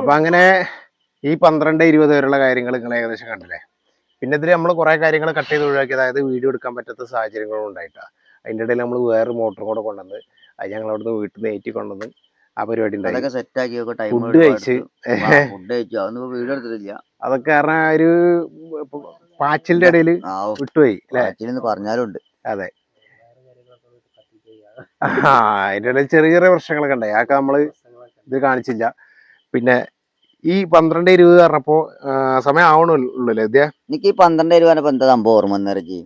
അപ്പൊ അങ്ങനെ ഈ പന്ത്രണ്ട് ഇരുപത് വരെയുള്ള കാര്യങ്ങൾ നിങ്ങൾ ഏകദേശം കണ്ടില്ലേ? പിന്നെ ഇതിൽ നമ്മൾ കുറെ കാര്യങ്ങൾ കട്ട് ചെയ്ത് ഒഴിവാക്കി. അതായത് വീഡിയോ എടുക്കാൻ പറ്റാത്ത സാഹചര്യങ്ങളും ഉണ്ടായിട്ടാ. അതിന്റെ ഇടയിൽ നമ്മൾ വേറൊരു മോട്ടറും കൂടെ കൊണ്ടുവന്ന് അത് ഞങ്ങൾ അവിടുന്ന് വീട്ടിൽ നിന്ന് ഏറ്റി കൊണ്ടുവന്ന് ആ പരിപാടി ഉണ്ടായി. ഫുഡ് കഴിച്ച്. ഫുഡ് കഴിച്ചു. അതൊന്നും വീഡിയോ എടുത്തിട്ടില്ല. അതൊക്കെ കാരണം ഒരു പാച്ചിലിന്റെ ഇടയിൽ വിട്ടുപോയി അതെ ആക്ച്വലി പറഞ്ഞാലും ഉണ്ട് ആ അതിന്റെ ഇടയിൽ ചെറിയ ചെറിയ പ്രശ്നങ്ങളൊക്കെ ഉണ്ടായി. അതൊക്കെ നമ്മൾ ഇത് കാണിച്ചില്ല. പിന്നെ ഈ പന്ത്രണ്ട് ഇരുപത് പറഞ്ഞപ്പോ സമയം ആവണുള്ളൂ ഇതേ എനിക്ക് ഈ പന്ത്രണ്ട് ഇരുപത് പറഞ്ഞപ്പോ എന്താ സംഭവം ഓർമ്മ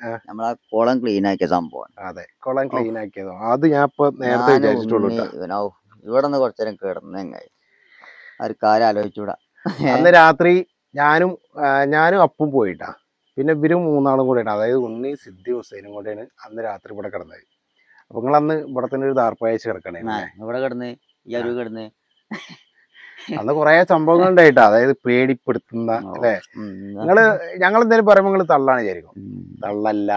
ആ. നമ്മളാ കുളം ക്ലീൻ ആക്കിയ സംഭവം. അതെ കുളം ക്ലീൻ ആക്കിയതോ? അത് ഞാൻ ഇപ്പൊ നേരത്തെ വിചാരിച്ചിട്ടുള്ളൂ ഇവിടെ നിന്ന് കുറച്ചേരം നേരം ആ ഒരു കാര്യം ആലോചിച്ചൂടാ അന്ന് രാത്രി ഞാനും ഞാനും അപ്പും പോയിട്ടാ. പിന്നെ ഇവരും മൂന്നാളും കൂടെയാണ് അതായത് ഉണ്ണി സിദ്ധി ഹുസൈനും കൂടെയാണ് അന്ന് രാത്രി ഇവിടെ കിടന്നത്. അപ്പൊ നിങ്ങൾ അന്ന് ഇവിടെ തന്നെ ഒരു ദാർപ്പയച്ച് കിടക്കണേ ഇവിടെ കിടന്ന് ഈ അരുവ് കിടന്ന്. അന്ന് കുറെ സംഭവങ്ങൾ ഉണ്ടായിട്ടാ. അതായത് പേടിപ്പെടുത്തുന്ന അല്ലെ? ഞങ്ങൾ നിങ്ങൾ ഞങ്ങൾ എന്തായാലും പറയുമ്പോ നിങ്ങൾ തള്ളാണ് വിചാരിക്കും. തള്ളല്ല.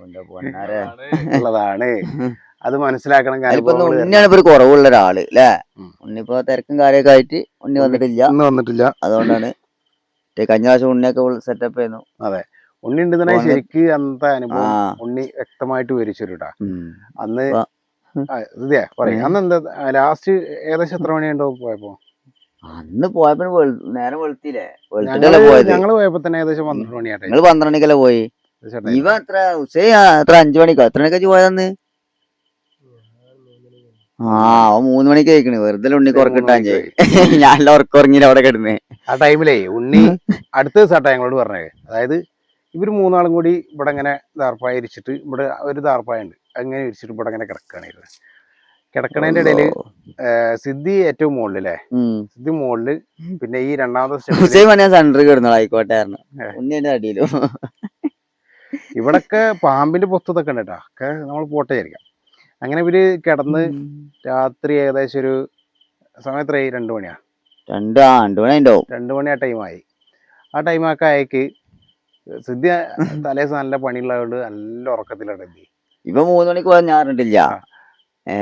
ഓന്റെ പൊന്നാരെ. ഉള്ളതാണ് അത് മനസ്സിലാക്കണം ഉണ്ണിയാണ് ഇപ്പൊ കുറവുള്ള ഒരാൾ ല്ലേ ഉം. ഉണ്ണിപ്പോ തിരക്കും കാര്യമൊക്കെ ആയിട്ട് ഉണ്ണി വന്നിട്ടില്ല. ഇന്ന് വന്നിട്ടില്ല. അതുകൊണ്ടാണ് കഴിഞ്ഞ പ്രാവശ്യം ഉണ്ണിയൊക്കെ സെറ്റപ്പ് ചെയ്യുന്നു അതെ. ഉണ്ണി ഉണ്ടെന്നുണ്ടെങ്കിൽ ശരിക്ക് അന്നത്തെ അനുഭവം ഉണ്ണി വ്യക്തമായിട്ട് വിവരിച്ചിട്ടാ ഉം. അന്ന്. അന്ന് എന്താ ലാസ്റ്റ് ഏകദേശം എത്ര മണിയുണ്ടോ പോയപ്പോ? അന്ന് പോയപ്പോ നേരം വെളുത്തില്ലേ? വെളുത്തിട്ടല്ലേ പോയത്? ഞങ്ങൾ പോയപ്പോ തന്നെ ഏകദേശം പന്ത്രണ്ട് മണിയാട്ടെ നിങ്ങൾ പന്ത്രണ്ട് മണിക്കല്ലേ പോയി? ഇവ എത്ര ഉസേ എത്ര അഞ്ചു മണിക്കോ? എത്ര മണിക്കാ പോയതന്ന്? ആ അവൻ മൂന്ന് മണിക്ക് കഴിക്കണ് വെറുതെ ഉണ്ണി കുറക്കിട്ടാൻ ചെയ്യും. ഞാൻ ഉറക്കം ഉറങ്ങിയില്ല അവിടെ കിടന്നേ. ആ ടൈമിലേ ഉണ്ണി അടുത്ത ദിവസമാട്ടോ ഞങ്ങളോട് പറഞ്ഞത് അതായത് ഇവർ മൂന്നാളും കൂടി ഇവിടെ ഇങ്ങനെ ദാർപ്പായ ഇരിച്ചിട്ട് ഇവിടെ ഒരു ദാർപ്പായ ഉണ്ട്. അങ്ങനെ ഇരിച്ചിട്ട് ഇവിടെ ഇങ്ങനെ കിടക്കുകയാണ് ഇത് കിടക്കണതിന്റെ ഇടയിൽ സിദ്ധി ഏറ്റവും മുകളിലേ സിദ്ധി മുകളിൽ പിന്നെ ഈ രണ്ടാമത്തെ എന്റെ അടിയിലും ഇവിടൊക്കെ പാമ്പിന്റെ പൊത്തതൊക്കെ ഉണ്ട് കേട്ടോ ഒക്കെ നമ്മൾ പോട്ടെ വിചാരിക്കാം. അങ്ങനെ ഇവർ കിടന്ന് രാത്രി ഏകദേശം ഒരു സമയത്രയായി രണ്ടു മണിയാ? രണ്ട് ആ രണ്ടു മണി ഉണ്ടാവും രണ്ടു മണി ആ ടൈമായി ആ ടൈമൊക്കെ അയക്ക് സിദ്ധി തലേദിവസം നല്ല പണിയുള്ളതുകൊണ്ട് നല്ല ഉറക്കത്തിലാണ് എത്തി ഇപ്പൊ മൂന്ന് മണിക്ക് പോകാൻ ഞാറുണ്ടില്ല അറിഞ്ഞിട്ടില്ല ആ. ഏ?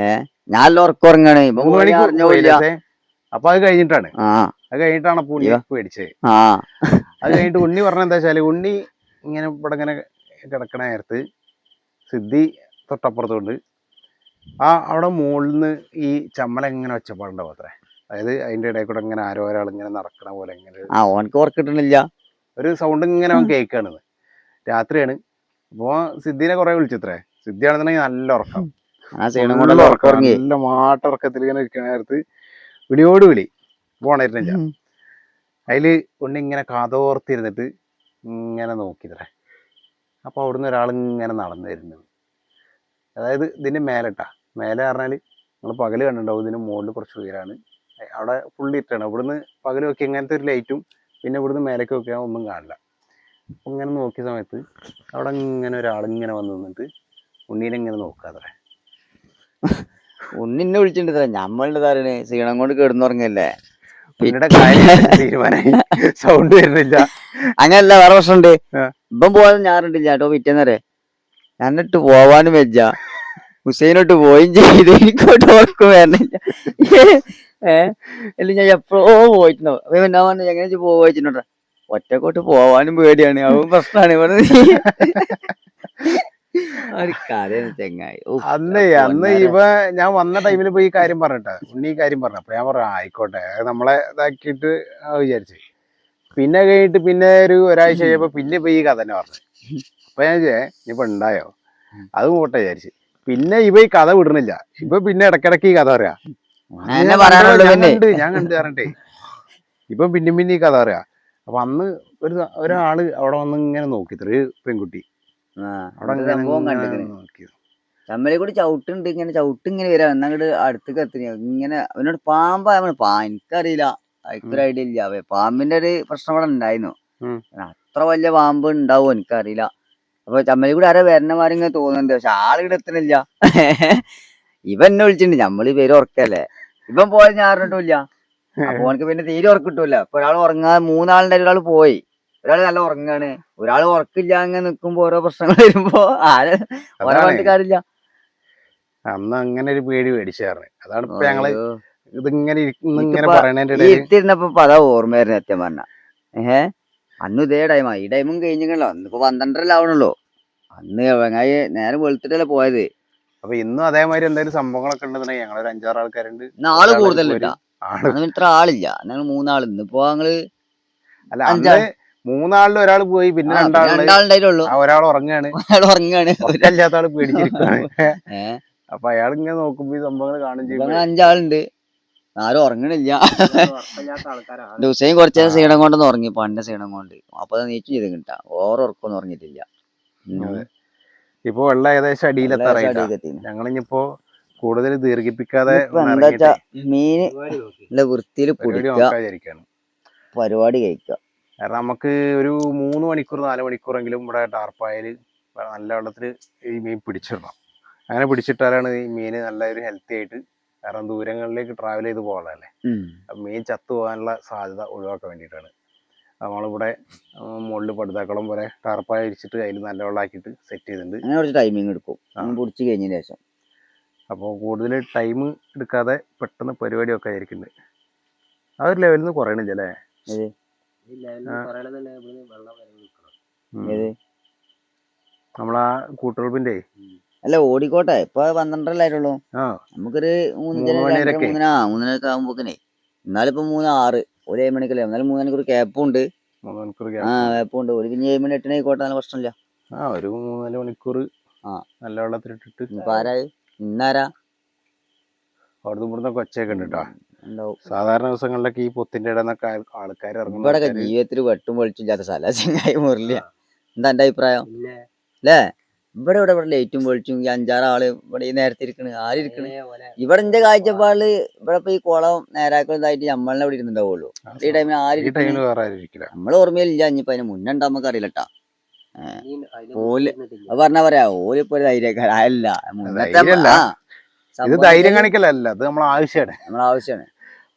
ഞാൻ നല്ല ഉറക്കം ഉറങ്ങാണ് ഇപ്പൊ മൂന്ന് മണിക്ക് അറിഞ്ഞില്ല. പോയില്ലേ? അപ്പൊ അത് കഴിഞ്ഞിട്ടാണ്. അത് കഴിഞ്ഞിട്ടാണ് ഉണ്ണി പേടിച്ചത്. ആ. അത് കഴിഞ്ഞിട്ട് ഉണ്ണി പറഞ്ഞ എന്താ വെച്ചാൽ ഉണ്ണി ഇങ്ങനെ ഇവിടെ ഇങ്ങനെ കിടക്കണ നേരത്ത് സിദ്ധി തൊട്ടപ്പുറത്തുണ്ട്. ആ അവിടെ മുകളിൽ നിന്ന് ഈ ചമ്മല ഇങ്ങനെ ഒച്ചപ്പാടുണ്ടാവും അത്രേ? അതായത് അതിന്റെ ഇടയിൽ കൂടെ ഇങ്ങനെ ആരോ ഒരാൾ ഇങ്ങനെ നടക്കണ പോലെ ഇങ്ങനെ ആ ഓനക്ക് ഒരു സൗണ്ട് ഇങ്ങനെ അവൻ കേൾക്കാണ്. രാത്രിയാണ്. അപ്പൊ സിദ്ധിനെ കുറെ വിളിച്ചത്രേ സിദ്ധിയാണെന്നുണ്ടെങ്കിൽ നല്ല ഉറക്കം. ആ നല്ല മാട്ടുറക്കത്തിൽ ഇങ്ങനെ ഇരിക്കണ നേരത്ത് വിളിയോട് വിളി. പോണായിരുന്നില്ല അതിൽ ഒന്ന് ഇങ്ങനെ കാതോർത്തിരുന്നിട്ട് ഇങ്ങനെ നോക്കിത്രേ അപ്പൊ അവിടുന്ന് ഒരാൾ ഇങ്ങനെ നടന്നു വരുന്നത്. അതായത് ഇതിന്റെ മേലെട്ടാ. മേലെ പറഞ്ഞാൽ നമ്മൾ പകൽ കണ്ടിട്ടുണ്ടാവും. ഇതിന് മുകളിൽ കുറച്ച് ഉയരാണ്. അവിടെ ഫുൾ ഇട്ടാണ് ഇവിടുന്ന് പകൽ നോക്കി ഇങ്ങനത്തെ ഒരു ലൈറ്റും പിന്നെ ഇവിടുന്ന് മേലേക്ക് നോക്കിയാൽ ഒന്നും കാണില്ല. അപ്പൊ ഇങ്ങനെ നോക്കിയ സമയത്ത് അവിടെ ഇങ്ങനെ ഒരാൾ ഇങ്ങനെ വന്നു നിന്നിട്ട് ഉണ്ണീനെ ഇങ്ങനെ നോക്കാത്രേ ഉണ്ണി എന്നെ വിളിച്ചിട്ടില്ല ഞമ്മളുടെ താരന് സീണം കൊണ്ട് കിടന്നുറങ്ങല്ലേ? പിന്നീട് തീരുമാനമായി സൗണ്ട് വരുന്നില്ല. അങ്ങനല്ല വേറെ പ്രശ്നമുണ്ട്. ഇപ്പം പോകാൻ ഞാറുണ്ടില്ല കേട്ടോ പിറ്റേന്നേരെ ഞാനിട്ട് പോവാനും വെച്ച ഹുസൈനോട്ട് പോയും ചെയ്ത്. എനിക്കോട്ട് ഓർക്കും വരണില്ല. ഏഹ് അല്ല ഞാൻ എപ്പോഴോ പോയിട്ടുണ്ടോ. അപ്പൊ പറഞ്ഞു? എങ്ങനെ പോവാച്ചിട്ടുണ്ടോ ഒറ്റക്കോട്ട് പോവാനും പേടിയാണ്. അവൻ പ്രശ്നമാണ്. ഇവിടെ ഒരു കഥയാണ് ചെങ്ങായി. ഉഫ്, അന്ന് അന്ന്. ഇവ ഞാൻ വന്ന ടൈമിൽ പോയി ഈ കാര്യം പറഞ്ഞിട്ടാ. ഉണ്ണി ഈ കാര്യം പറഞ്ഞു അപ്പൊ ഞാൻ പറഞ്ഞു ആയിക്കോട്ടെ. അത് നമ്മളെ ഇതാക്കിയിട്ട് വിചാരിച്ചു. പിന്നെ കഴിഞ്ഞിട്ട് പിന്നെ ഒരു ഒരാഴ്ച കഴിയപ്പോ പിന്നെ ഇപ്പൊ ഈ കഥ തന്നെ പറഞ്ഞു. അപ്പൊ ഞാൻ ഇനിയിപ്പൊ ഉണ്ടായോ അത് പോട്ടെ വിചാരിച്ചു. പിന്നെ ഇവ ഈ കഥ വിടണില്ല ഇപ്പൊ പിന്നെ ഇടക്കിടക്ക് ഈ കഥ പറയാ. ഞാൻ കണ്ടു പറഞ്ഞിട്ടേ. ഇപ്പൊ പിന്നെ പിന്നെ ഈ കഥ പറയാ. അപ്പൊ അന്ന് ഒരു ഒരാൾ അവിടെ വന്ന് ഇങ്ങനെ നോക്കി. ഒരു പെൺകുട്ടി. സംഭവം കൂടി ചവിട്ടുണ്ട് ഇങ്ങനെ ചവിട്ട് ഇങ്ങനെ വരാ. എന്നങ്ങോട്ട് അടുത്തേക്ക് എത്തിന് ഇങ്ങനെ അവനോട് പാമ്പാ നമ്മൾ പാ എനിക്കറിയില്ല. എനിക്കൊരു ഐഡിയ ഇല്ല. അവ പാമ്പിന്റെ ഒരു പ്രശ്നം ഇവിടെ ഉണ്ടായിരുന്നു. അത്ര വലിയ പാമ്പ് ഉണ്ടാവും എനിക്കറിയില്ല. അപ്പൊ ചമ്മലി കൂടി ആരോ വരണ മാറി ഇങ്ങനെ തോന്നുന്നുണ്ട്. പക്ഷെ ആളിവിടെ എത്തണില്ല. ഇവൻ എന്നെ വിളിച്ചിട്ടുണ്ട്. നമ്മൾ പേര് ഉറക്കല്ലേ ഇവൻ പോയത് ഞാൻ അറിഞ്ഞിട്ടില്ല അപ്പൊ ഓനക്ക് പിന്നെ തീരെ ഉറക്കിട്ടില്ല കിട്ടൂല ഇപ്പൊ ഒരാൾ ഉറങ്ങാൻ മൂന്നാളിന്റെ ഒരാൾ പോയി. ഒരാൾ നല്ല ഉറങ്ങാണ്. ഒരാൾ ഉറക്കില്ല അങ്ങനെ നിക്കുമ്പോ ഓരോ പ്രശ്നങ്ങൾ വരുമ്പോ ആര് ഓരോ അതാണ്. അന്ന് അങ്ങനെ ഒരു പേടി മേടിച്ചായിരുന്നു അതാണ് ഇപ്പൊ ഞങ്ങൾ ഇതിങ്ങനെ ഇങ്ങനെ അതാ ഓർമ്മ വരുന്നത് സത്യം പറഞ്ഞ. ഏഹ്? അന്ന് ഇതേ ടൈമാ ഈ ടൈമും കഴിഞ്ഞിക്കണല്ലോ അന്നിപ്പോ പന്ത്രണ്ടരല്ല ആവണല്ലോ അന്ന് വെങ്ങായി നേരെ വെളുത്തിട്ടല്ലേ പോയത്. അപ്പൊ ഇന്നും അതേമാതിരി എന്തെങ്കിലും സംഭവങ്ങളൊക്കെ ഉണ്ടെന്നുണ്ടെങ്കിൽ ഞങ്ങളൊരു അഞ്ചാറ് ആൾക്കാരുണ്ട്. ആൾ കൂടുതലില്ല. ഇത്ര ആളില്ല. ഞങ്ങൾ മൂന്നാൾ. ഇന്നിപ്പോ ഞങ്ങൾ അല്ല അഞ്ചാ- അന്ന് മൂന്നാളിൽ ഒരാൾ പോയി പിന്നെ രണ്ടാളുണ്ടായിട്ടുള്ളൂ ആ ഒരാൾ ഉറങ്ങാണ്. അയാൾ ഉറങ്ങാണ്. അല്ലാത്ത ആൾ പേടിച്ചിരിക്കാണ് അപ്പൊ അയാൾ ഇങ്ങനെ നോക്കുമ്പോ ഈ സംഭവങ്ങൾ കാണും ഞങ്ങൾ അഞ്ചാളുണ്ട്. ആരും ഉറങ്ങണില്ല. ഉറപ്പില്ലാത്ത ആൾക്കാരാണ്. ദിവസം കുറച്ച് സീണം കൊണ്ടൊന്ന് ഉറങ്ങി. പണ്ട് സീണം കൊണ്ട്. അപ്പൊ നീച്ചു ചെയ്ത് കിട്ടാ. ഓരോ ഉറക്കൊന്നും ഉറങ്ങിയിട്ടില്ല. ഇപ്പൊ വെള്ളം ഏകദേശം അടിയിലെത്താറായി ഞങ്ങളിപ്പോ കൂടുതൽ ദീർഘിപ്പിക്കാതെ മീൻ എന്താ വെച്ചാ വൃത്തിയിൽ പിടിക്കുക പരിപാടി കഴിക്കുക. കാരണം നമുക്ക് ഒരു മൂന്ന് മണിക്കൂർ നാല് മണിക്കൂറെങ്കിലും ഇവിടെ ടാർപ്പായൽ നല്ല വെള്ളത്തിൽ ഈ മീൻ പിടിച്ചിടണം. അങ്ങനെ പിടിച്ചിട്ടാലാണ് ഈ മീൻ നല്ല ഒരു ഹെൽത്തി ആയിട്ട് കാരണം ദൂരങ്ങളിലേക്ക് ട്രാവൽ ചെയ്ത് അപ്പൊ മീൻ ചത്തു പോകാനുള്ള സാധ്യത ഒഴിവാക്കാൻ വേണ്ടിയിട്ടാണ്. നമ്മളിവിടെ മുകളിൽ പടുതാക്കളം പോലെ ടാർപ്പായ വിരിച്ചിട്ട് അതിൽ നല്ല വെള്ളമാക്കിയിട്ട് സെറ്റ് ചെയ്തിട്ടുണ്ട്. അങ്ങനെ കുറച്ച് ടൈമിങ് എടുക്കും. പിടിച്ച് കഴിഞ്ഞതിന് ശേഷം. അപ്പോൾ കൂടുതൽ ടൈം എടുക്കാതെ പെട്ടെന്ന് പരിപാടിയൊക്കെ ആയിരിക്കുന്നുണ്ട്. ആ ഒരു ലെവലിൽ നിന്ന് കുറയണില്ല അല്ലേ നമ്മളാ കൂട്ടുറപ്പിന്റെ അല്ല ഓടിക്കോട്ടെ. ഇപ്പൊ പന്ത്രണ്ടല്ലായിട്ടുള്ളൂ നമുക്കൊരു മൂന്നര മൂന്ന് ജന- മണിവരെയൊക്കെ. രണ്ടര മൂന്നിനാ? മൂന്നിനൊക്കെ ആകുമ്പോക്കനെ എന്നാലിപ്പോ മൂന്ന് ആറ്. ഒരു ഏഴ് മണിക്കല്ലേ? എന്നാലും മൂന്ന് മണിക്കൂർ ക്യാപ്പും ഉണ്ട്. മൂന്ന് മണിക്കൂർ ആ ക്യാപ്പുണ്ട് ക്യാപ്പും ഉണ്ട്. ഒരു പിന്നെ ഏഴ് മണി എട്ടിന് ആയിക്കോട്ടെ. നല്ല പ്രശ്നമില്ല. ആ ഒരു മൂന്നാൽ മണിക്കൂർ ആ. നല്ല വെള്ളത്തിലിട്ടിട്ട്. ഇനിയിപ്പോ ആരായി? ഇന്നാരാ? അവിടുന്ന് ഇവിടുന്ന് കൊച്ചയൊക്കെ ഉണ്ട് കേട്ടോ ഉണ്ടാവും. സാധാരണ ദിവസങ്ങളിലൊക്കെ ഈ പൊത്തിന്റെ ഇടയിൽ നിന്നൊക്കെ ആൾക്കാർ ഇറങ്ങും ഇവിടെ ജീവിതത്തിൽ വെട്ടും പൊളിച്ചില്ലാത്ത സ്ഥല ചെങ്ങായി മുറില്ല എന്താ എന്റെ അഭിപ്രായം? അല്ലേ ഇവിടെ ഇവിടെ ഇവിടെ ലൈറ്റും പൊളിച്ചും ഈ അഞ്ചാറ് ആൾ ഇവിടെ ഈ നേരത്തെ ഇരിക്കണ് ആരും ഇരിക്കണ്? ഇവിടെ എന്റെ കാഴ്ചപ്പാടിൽ ഇവിടെ ഇപ്പൊ ഈ കുളം നേരാക്കുന്നതായിട്ട് നമ്മളെ ഇവിടെ ഇരുന്നുണ്ടാവുള്ളൂ. ഈ ടൈമിൽ ആരും നമ്മളെ ഓർമ്മയിലില്ല ഇനിയിപ്പോ അതിന് മുന്നേ ഉണ്ടാവും നമുക്ക് അറിയില്ലട്ടാ. ഓൽ പറഞ്ഞ അത് പറഞ്ഞാ പറയാ ഓലിപ്പോ ഒരു ധൈര്യക്കാരല്ല മുന്നത്തെ ഇത് ധൈര്യം കാണിക്കലല്ല അത് നമ്മളെ ആവശ്യമാണ് നമ്മളെ ആവശ്യമാണ്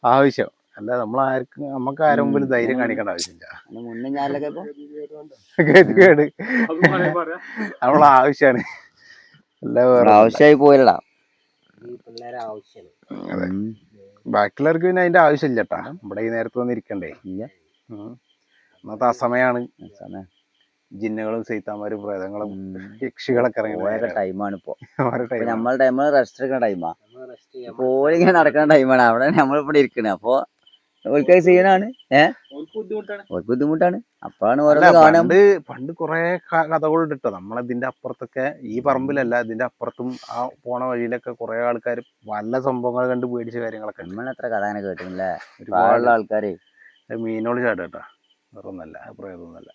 ആവശ്യം. അല്ല നമ്മൾ ആർക്കും നമുക്ക് ആരും മുമ്പിൽ ധൈര്യം കാണിക്കേണ്ട ആവശ്യമില്ല. മുന്നേ ഞാനൊക്കെ ഗതികേട് ആവശ്യമാണ് അല്ല വേറെ ആവശ്യമായി പോയല്ലടാ. അതെ. ബാക്കിയുള്ളവർക്ക് പിന്നെ അതിന്റെ ആവശ്യമില്ല കേട്ടാ നമ്മുടെ ഈ നേരത്ത് വന്നിരിക്കണ്ടേ. ഇല്ല. ആ സമയമാണ് സമയം. ജിന്നുകളും സൈത്താന്മാരും പ്രേതങ്ങളും. യക്ഷികളൊക്കെ ഇറങ്ങി പോയൊക്കെ ടൈമാണ് ഇപ്പൊ ഓരോ. നമ്മളെ ടൈം റെസ്റ്റ് എടുക്കുന്ന ടൈമാ പോലിങ്ങനെ നടക്കുന്ന ടൈമാണ് അവിടെ നമ്മളിവിടെ ഇരിക്കണേ. അപ്പൊ ഓൽക്ക് സീനാണ് ഏഹ് ഓർക്ക് ബുദ്ധിമുട്ടാണ്. ഓർക്ക് അപ്പോഴാണ് ഓരോന്ന് കാണാൻ പണ്ട് പണ്ട് കൊറേ കഥകളുണ്ട് നമ്മളെ നമ്മളതിന്റെ അപ്പുറത്തൊക്കെ ഈ പറമ്പിലല്ല ഇതിന്റെ അപ്പുറത്തും ആ പോണ വഴിയിലൊക്കെ കുറെ ആൾക്കാർ പല സംഭവങ്ങൾ കണ്ട് പേടിച്ച കാര്യങ്ങളൊക്കെ എത്ര കഥ അങ്ങനെ കേട്ടില്ലേ ഒരുപാടുള്ള ആൾക്കാര്. മീനോളി ചാട്ടാ ചാടട്ടാ. വേറൊന്നല്ല പ്രേതൊന്നല്ല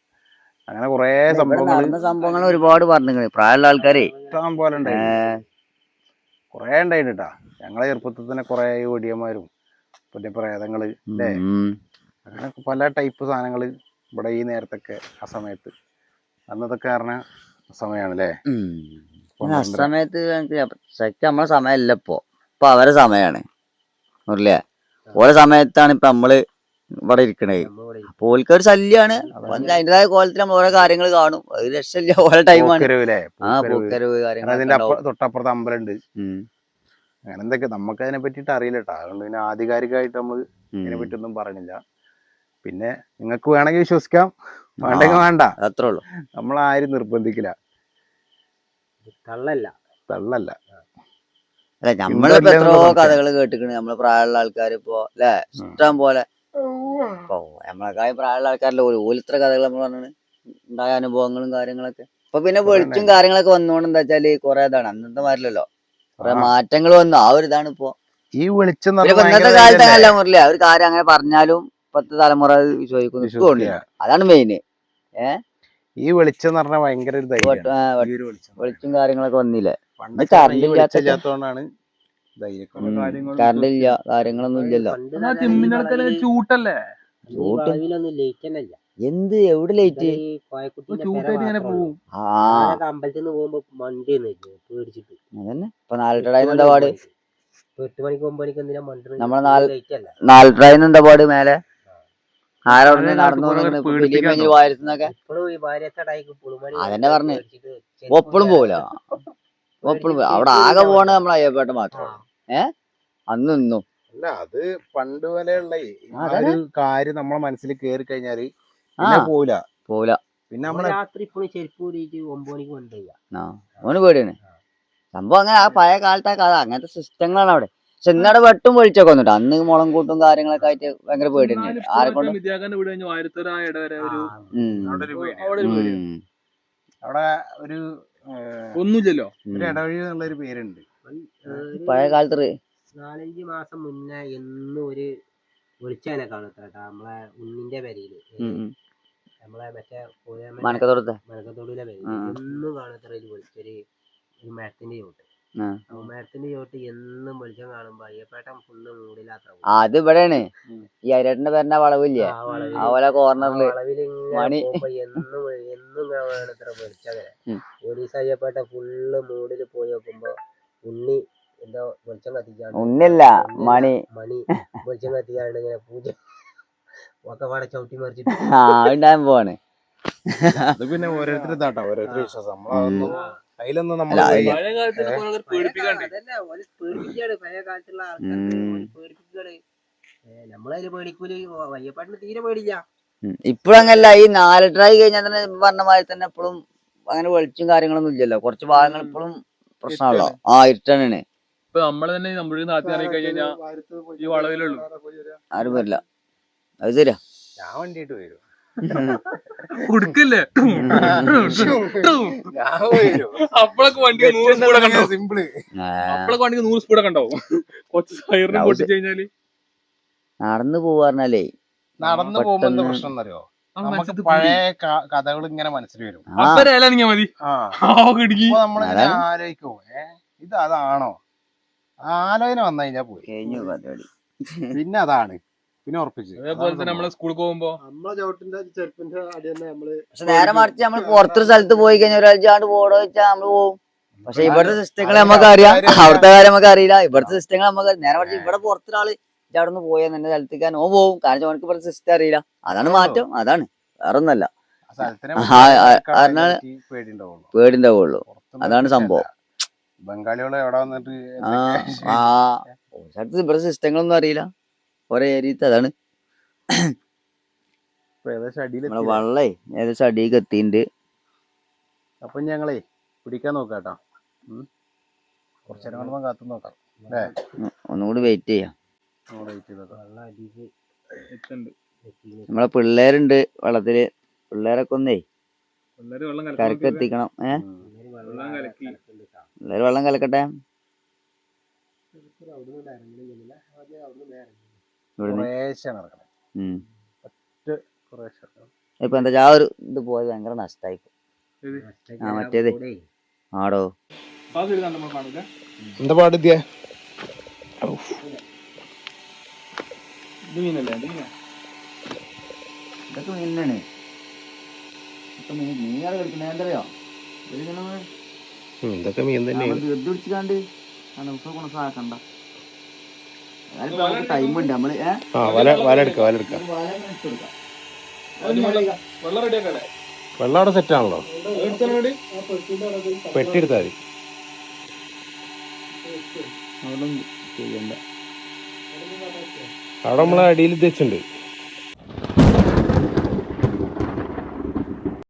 അങ്ങനെ കൊറേ സംഭവങ്ങൾ സംഭവങ്ങൾ ഒരുപാട് പറഞ്ഞു പ്രായമുള്ള ആൾക്കാരെ. ഇഷ്ടം പോലെ ഉണ്ടായി. കൊറേ ഉണ്ടായിട്ട് കേട്ടാ ഞങ്ങളെ ചെറുപ്പത്തിൽ തന്നെ കൊറേ ഒടിയന്മാരും പിന്നെ പ്രേതങ്ങൾ അല്ലേ അങ്ങനെ പല ടൈപ്പ് സാധനങ്ങൾ ഇവിടെ ഈ നേരത്തൊക്കെ ആ സമയത്ത്. അന്നതൊക്കെ പറഞ്ഞ സമയാണല്ലേ ആ സമയത്ത് ശക്തി നമ്മളെ സമയമല്ല ഇപ്പൊ. ഇപ്പൊ അവരെ സമയാണ്. ഓരോ സമയത്താണ് ഇപ്പൊ നമ്മൾ ഇവിടെ ഇരിക്കണേ. അപ്പൊ ഓൽക്ക് ഒരു ശല്യാണ്. അതിന്റേതായ കോലത്തിൽ നമ്മൾ ഓരോ കാര്യങ്ങൾ കാണും. അത് രക്ഷല്ല ഓരോ ടൈമാണ് ആ പൂക്കരവ്. കാര്യങ്ങൾ തൊട്ടപ്പുറത്ത് അമ്പലമുണ്ട്. അങ്ങനെ എന്തൊക്കെ നമുക്ക് അതിനെ പറ്റിയിട്ട് അറിയില്ല കേട്ടോ അതുകൊണ്ട് പിന്നെ ആധികാരികമായിട്ട് നമ്മൾ ഇതിനെ ഉം. പറ്റി ഒന്നും പറയണില്ല. പിന്നെ നിങ്ങൾക്ക് വേണമെങ്കിൽ വിശ്വസിക്കാം. വേണ്ടെങ്കിൽ വേണ്ട. അത്രേ ഉള്ളൂ. നമ്മൾ ആരും നിർബന്ധിക്കില്ല. തള്ളല്ല. തള്ളല്ല. അല്ല നമ്മളിപ്പോ എത്രയോ. കഥകൾ കേട്ടിക്കണ്. നമ്മളെ പ്രായമുള്ള ആൾക്കാർ ഇപ്പോ അല്ലെ ഇഷ്ടം പോലെ ഇപ്പൊ നമ്മളെക്കാളും പ്രായമുള്ള ആൾക്കാരല്ലേ ഓൽ ഓൽ ഇത്ര കഥകൾ നമ്മൾ പറഞ്ഞു ഉണ്ടായ അനുഭവങ്ങളും കാര്യങ്ങളൊക്കെ. ഇപ്പൊ പിന്നെ വെളിച്ചും കാര്യങ്ങളൊക്കെ വന്നോണ്ട് എന്താ വെച്ചാൽ കൊറേ ഇതാണ് അന്നത്തെ മാറിലല്ലോ കൊറേ മാറ്റങ്ങൾ വന്നു ആ ഒരു ഇതാണ് ഇപ്പൊ. ഈ വെളിച്ചം ഇന്നത്തെ കാലത്ത് അല്ല മുറില്ല ഒരു കാര്യം അങ്ങനെ പറഞ്ഞാലും ഇപ്പത്തെ തലമുറ ചോദിക്കുന്നു. അതാണ് മെയിന് ഈ വെളിച്ചം എന്ന് പറഞ്ഞാൽ ഭയങ്കര വെളിച്ചം കാര്യങ്ങളൊക്കെ വന്നില്ലേ? പണ്ട് കറണ്ട് കറണ്ട് ഇല്ല കാര്യങ്ങളൊന്നും ഇല്ലല്ലോ. പണ്ട് ചൂട്ടല്ലേ? ചൂട്ട്. എന്ത്? എവിടെ ലൈറ്റ് അമ്പലത്തിൽ നിന്ന് പോകുമ്പോ മണ്ടിന്ന് പേടിച്ചിട്ട്. അതന്നെ. ഇപ്പൊ എന്താ പാട്? എട്ട് മണിക്ക് ഒമ്പത് മണിക്ക് എന്തിനാ നമ്മളെ എന്താ പാട് മേലെ? ആരവിടെ നടന്നു പുളുമണി അതന്നെ പറഞ്ഞു. ഒപ്പളും പോവില്ല. പേടിച്ചിട്ട് അവിടെ ആകെ പോണ നമ്മളെ അയ്യപ്പേട്ട മാത്രം. ഏ? അന്ന് നിന്നും. അല്ല അത് പണ്ട് പോലെയുള്ള. ഒരു കാര്യം നമ്മളെ മനസ്സിൽ കേറി കഴിഞ്ഞാൽ. പോവില്ല പോവില്ല പിന്നെ നമ്മൾ രാത്രി ഇപ്പോഴും ചെരുപ്പ് കൊണ്ടുപോയി ഓന് പേടിയാണ്. സംഭവം അങ്ങനെ ആ പഴയ കാലത്തെ കഥ അങ്ങനത്തെ സിസ്റ്റങ്ങളാണ് അവിടെ. പക്ഷെ ഇന്നടെ വെട്ടും വെളിച്ചൊക്കെ വന്നിട്ട് അന്ന് മുളം കൂട്ടും കാര്യങ്ങളൊക്കെ ആയിട്ട് ഭയങ്കര പേടി തന്നെയാണ് ആരെ കൊണ്ട് വിദ്യാകാരന്റെ വീട് കഴിഞ്ഞു ആയിരത്തി ആ ഇട ഒരു അവിടെ ഒരു ഒന്നുമില്ലല്ലോ. ഇടവഴി എന്നുള്ള ഒരു പേരുണ്ട്. പഴയ കാലത്ത് നാലഞ്ച് മാസം മുന്നേ എന്നും ഒരു വെളിച്ചനെ കാണത്ര നമ്മളെ ഉണ്ണിന്റെ ഉം. നമ്മളെ മറ്റേ പോയ മനക്കത്തോടത്തെ. മനക്കത്തോടിലെ പെരയിൽ ആ. എന്നും കാണത്ര ഒരു വെളിച്ചൊരു ഒരു മരത്തിന്റെ ചോട്ട് അത് ഇവിടെയാണ്. ഈ അരിയേട്ടന്റെ പേരന്റെ വളവില്ലേ? ആ വളവിൽ. ആ പോലെ കോർണറിൽ മണി. ഉണ്ണില്ല ഫുള്ള് മൂടിൽ പോയി നോക്കുമ്പോ ഉണ്ണി എന്തോ വെളിച്ചം ഉണ്ണിയല്ല, മണി. മണി വെളിച്ചം കത്തിക്കാണ്ട് ഇങ്ങനെ പൂജ ഒക്കെ പാടെ ചവിട്ടി മറിച്ചിട്ട് ആ ഉണ്ടാകാൻ പോവാണ്. പിന്നെ ഓരോരുത്തരും ഇതാട്ടോ. ഓരോരുത്തർ വിശ്വാസം. നമ്മളതൊന്നും അതിലൊന്നും നമ്മൾ നമ്മളതിൽ പേടിക്കൂല. അയ്യപ്പാട്ടിന് തീരെ പേടില്ല ഇപ്പഴും ഈ നാലെട്ടായി കഴിഞ്ഞാൽ തന്നെ പറഞ്ഞ മാതിരി തന്നെ എപ്പോഴും അങ്ങനെ വെളിച്ചും കാര്യങ്ങളൊന്നും ഇല്ലല്ലോ. കുറച്ച് ഭാഗങ്ങൾ ഇപ്പോഴും പ്രശ്നമാണല്ലോ. ആ ഇരുട്ടാണ് ഇപ്പൊ നമ്മൾ തന്നെ നമ്മുടെ നാട്ടിൽ ഇറങ്ങി കഴിഞ്ഞാൽ ഈ വളവിലുള്ളൂ ആരും വരില്ല. അത് ശരിയാ. ഞാൻ വണ്ടിയിട്ട് വരും. കൊടുക്കല്ലേ അപ്പളൊക്കെ വണ്ടി നൂറ് സ്പീഡൊക്കെ ഉണ്ടാവും സിമ്പിൾ അപ്പളൊക്കെ വണ്ടിക്ക് നൂറ് സ്പീഡൊക്കെ ഉണ്ടാവും കൊച്ചു സൈറിനും പൊട്ടിച്ചു കഴിഞ്ഞാൽ നടന്നു പോവാറിഞ്ഞാലേ നടന്നു പോകുമ്പോ എന്താ പ്രശ്നം എന്നറിയോ? നമുക്ക് പഴയ കഥകൾ ഇങ്ങനെ മനസ്സിൽ വരും. മതി. നമ്മളിങ്ങനെ ആലോചിക്കോ ആലോചിക്കും ഏ ഇത് അതാണോ? ആലോചന വന്നു കഴിഞ്ഞാ പോയി. കഴിഞ്ഞു പരിപാടി പിന്നെ അതാണ്. പിന്നെ ഉറപ്പിച്ച്. അതേപോലെ തന്നെ നമ്മൾ സ്കൂളിൽ പോകുമ്പോ നമ്മളെ ചവിട്ടിന്റെ ചെരുപ്പിന്റെ അടി തന്നെ നമ്മൾ പക്ഷെ നേരെ മറിച്ച് നമ്മൾ പുറത്തൊരു സ്ഥലത്ത് പോയി കഴിഞ്ഞാൽ ഒരാഴ്ച പോടോ വെച്ചാൽ നമ്മൾ പോകും പക്ഷെ ഇവിടുത്തെ സിസ്റ്റങ്ങൾ നമുക്ക് അറിയാം. അവിടുത്തെ കാര്യം നമുക്ക് അറിയില്ല. ഇവിടുത്തെ സിസ്റ്റങ്ങൾ നമുക്ക് നേരെ മറിച്ച് ഇവിടെ പുറത്തൊരാൾ അവിടെ നിന്ന് പോയാൽ നിന്നെ സ്ഥലത്തേക്ക് ഓ പോവും. കാരണം അവനക്ക് ഇവിടുത്തെ സിസ്റ്റം അറിയില്ല. അതാണ് മാറ്റം. അതാണ്. വേറെ ഒന്നല്ല പേടിണ്ടാവുള്ളൂ അതാണ് സംഭവം. ബംഗാളികളെ എവിടെ വന്നിട്ട് ആ ആ. ഒരു ഇവിടെ സിസ്റ്റങ്ങളൊന്നും അറിയില്ല. ഓരോ ഏരിയത്ത് അതാണ്. വള്ളേ ഏകദേശം അടിയിൽ നമ്മളെ വള്ളേ ഏകദേശം അടിയൊക്കെ എത്തിയിട്ടുണ്ട്. അപ്പൊ ഞങ്ങളേ പിടിക്കാൻ നോക്കാട്ടോ കുറച്ചു നേരം കൊണ്ട് കാത്തു നോക്കാം. ഒന്നുകൂടി വെയിറ്റ് ചെയ്യാം. നമ്മളെ പിള്ളേരുണ്ട് വെള്ളത്തിൽ. പിള്ളേരൊക്കെ ഒന്നേ കരക്ക് എത്തിക്കണം. ഏ. പിള്ളേര് വെള്ളം കലക്കട്ടെ? കുറേശ്ശെ ഇപ്പൊ എന്താ ആ ഒരു ഇത് പോയത് ഭയങ്കര നഷ്ടായി. ഒറ്റയ്ക്ക് ആ, മറ്റേത്. ആടോ. എന്താ പാടിയ ഇത് ഇത് ഇതൊക്കെ മീനാണ് മീൻ മീനാണ് കളിക്കുന്നത് എന്തറിയോ ഇതൊക്കെ മീൻ നമുക്ക് ഗുണസാക്കണ്ട ടൈം ഉണ്ട്. നമ്മൾ വല വല എടുക്ക വല എടുക്ക. വെള്ളം റെഡിയാക്കല്ലേ വെള്ളം അവിടെ സെറ്റ് ആണല്ലോ. പെട്ടി എടുത്താൽ മതി. അവിടെ നമ്മളെ അടിയിൽ ഉദ്ദേശിച്ചിട്ടുണ്ട്. വെച്ചിട്ടുണ്ട്